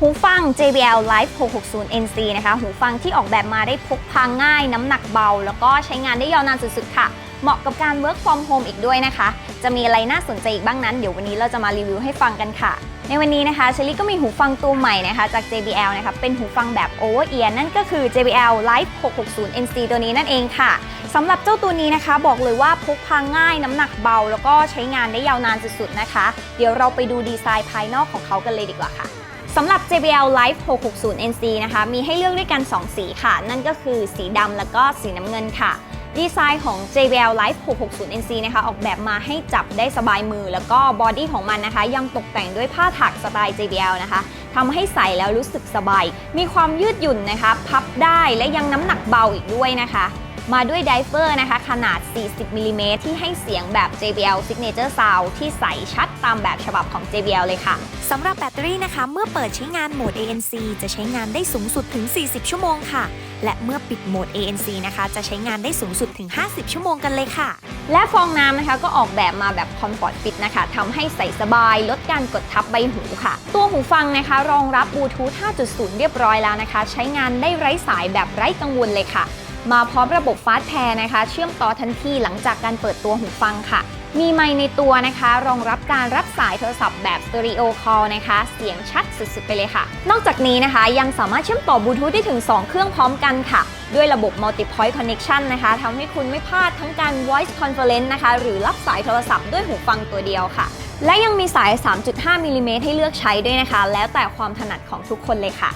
หูฟัง JBL Live 660 NC นะคะ หูฟังที่ออกแบบมาได้พกพาง่าย น้ำหนักเบา แล้วก็ใช้งานได้ยาวนานสุดๆ ค่ะ เหมาะกับการ work from home อีกด้วยนะคะ จะมีอะไรน่าสนใจอีกบ้างนั้น เดี๋ยววันนี้เราจะมารีวิวให้ฟังกันค่ะ ในวันนี้นะคะเชลี่ก็มีหูฟังตัวใหม่นะคะ จาก JBL นะคะ เป็นหูฟังแบบ over ear นั่นก็คือ JBL Live 660 NC ตัวนี้นั่นเองค่ะสำหรับเจ้าตัวนี้นะคะ บอกเลยว่าพกพาง่ายน้ำหนักเบา แล้วก็ใช้งานได้ยาวนานสุดๆนะคะ เดี๋ยวเราไปดูดีไซน์ภายนอกของเขากันเลยดีกว่าค่ะ สำหรับ JBL Live 660 NC นะคะ มีให้เลือกด้วยกัน 2 สีค่ะ นั่นก็คือสีดำแล้วก็สีน้ำเงินค่ะ ดีไซน์ของ JBL Live 660 NC นะคะ ออกแบบมาให้จับได้สบายมือ แล้วก็บอดี้ของมันนะคะ ยังตกแต่งด้วยผ้าถักสไตล์ JBL นะคะทำให้ใส่แล้วรู้สึกสบาย มีความยืดหยุ่นนะคะ พับได้และยังน้ำหนักเบาอีกด้วยนะคะ มาด้วยไดเฟอร์นะคะ ขนาด 40มิลลิเมตรที่ให้เสียงแบบ JBL Signature Sound ที่ใสชัดตามแบบฉบับของ JBL เลยค่ะสำหรับแบตเตอรี่นะคะ เมื่อเปิดใช้งานโหมด ANC จะใช้งานได้สูงสุดถึง 40 ชั่วโมงค่ะ และเมื่อปิดโหมด ANC นะคะ จะใช้งานได้สูงสุดถึง 50 ชั่วโมงกันเลยค่ะ และฟองน้ำนะคะก็ออกแบบมาแบบคอมฟอร์ตฟิตนะคะทำให้ใส่สบาย ลดการกดทับใบหูค่ะ ตัวหูฟังนะคะ รองรับบลูทูธ 5.0 เรียบร้อยแล้วนะคะ ใช้งานได้ไร้สายแบบไร้กังวลเลยค่ะ มาพร้อมระบบฟาสแพร์นะคะ เชื่อมต่อทันทีหลังจากการเปิดตัวหูฟังค่ะ มีไมค์ในตัวนะคะ รองรับการรับสายโทรศัพท์แบบสเตอริโอคอลนะคะ เสียงชัดสุดๆ ไปเลยค่ะ นอกจากนี้นะคะ ยังสามารถเชื่อมต่อบลูทูธได้ถึง 2 เครื่องพร้อมกันค่ะ ด้วยระบบ multi point connection นะคะทำให้คุณไม่พลาดทั้งการ voice conference นะคะ หรือรับสายโทรศัพท์ด้วยหูฟังตัวเดียวค่ะ และยังมีสาย 3.5มิลลิเมตรให้เลือกใช้ด้วยนะคะ แล้วแต่ความถนัดของทุกคนเลยค่ะ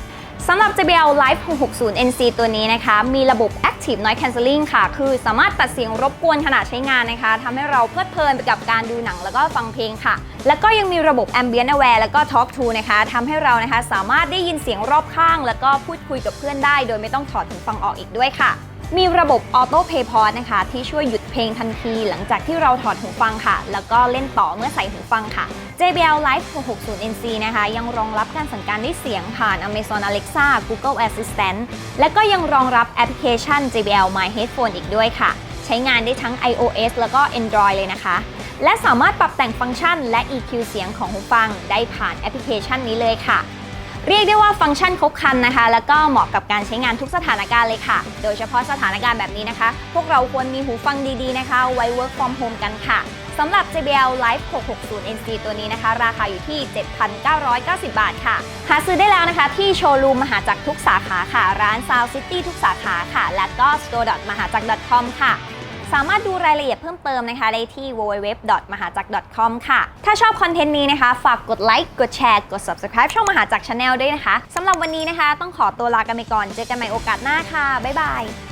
สำหรับ JBL Live 660 NC ตัวนี้นะคะ มีระบบ Active Noise Cancelling ค่ะ คือสามารถตัดเสียงรบกวนขณะใช้งานนะคะทำให้เราเพลิดเพลินไปกับการดูหนังแล้วก็ฟังเพลงค่ะ แล้วก็ยังมีระบบ Ambient Aware แล้วก็ Talk to นะคะทำให้เรานะคะสามารถได้ยินเสียงรอบข้าง แล้วก็พูดคุยกับเพื่อนได้ โดยไม่ต้องถอดหูฟังออกอีกด้วยค่ะ มีระบบ Auto Play Pause นะคะ ที่ช่วยหยุดเพลงทันที หลังจากที่เราถอดหูฟังค่ะ แล้วก็เล่นต่อเมื่อใส่หูฟังค่ะ JBL Live 660 NC นะคะ ยังรองรับการสั่งการด้วยเสียงผ่าน Amazon Alexa Google Assistant และก็ยังรองรับแอปพลิเคชัน JBL My Headphone อีกด้วยค่ะ ใช้งานได้ทั้ง iOS แล้วก็ Android เลยนะคะ และสามารถปรับแต่งฟังก์ชันและ EQ เสียงของหูฟังได้ผ่านแอปพลิเคชันนี้เลยค่ะ เรียกได้ว่าฟังก์ชันครบครันนะคะ แล้วก็เหมาะกับการใช้งานทุกสถานการณ์เลยค่ะ โดยเฉพาะสถานการณ์แบบนี้นะคะ พวกเราควรมีหูฟังดีๆนะคะ ไว้ work from home กันค่ะสำหรับ JBL Live 660 NC ตัวนี้นะคะ ราคาอยู่ที่ 7,990 บาทค่ะ หาซื้อได้แล้วนะคะที่โชว์รูมมหาจักรทุกสาขาค่ะ ร้าน Sound City ทุกสาขาค่ะ และก็ store มหาจักร .com ค่ะ สามารถดูรายละเอียดเพิ่มเติมนะคะได้ที่ www.mahajak.com ค่ะ ถ้าชอบคอนเทนต์นี้นะคะ ฝากกดไลค์ กดแชร์ กด subscribe ช่องมหาจักร Channel ด้วยนะคะสำหรับวันนี้นะคะ ต้องขอตัวลากันไปก่อน เจอกันใหม่โอกาสหน้าค่ะ บ๊ายบาย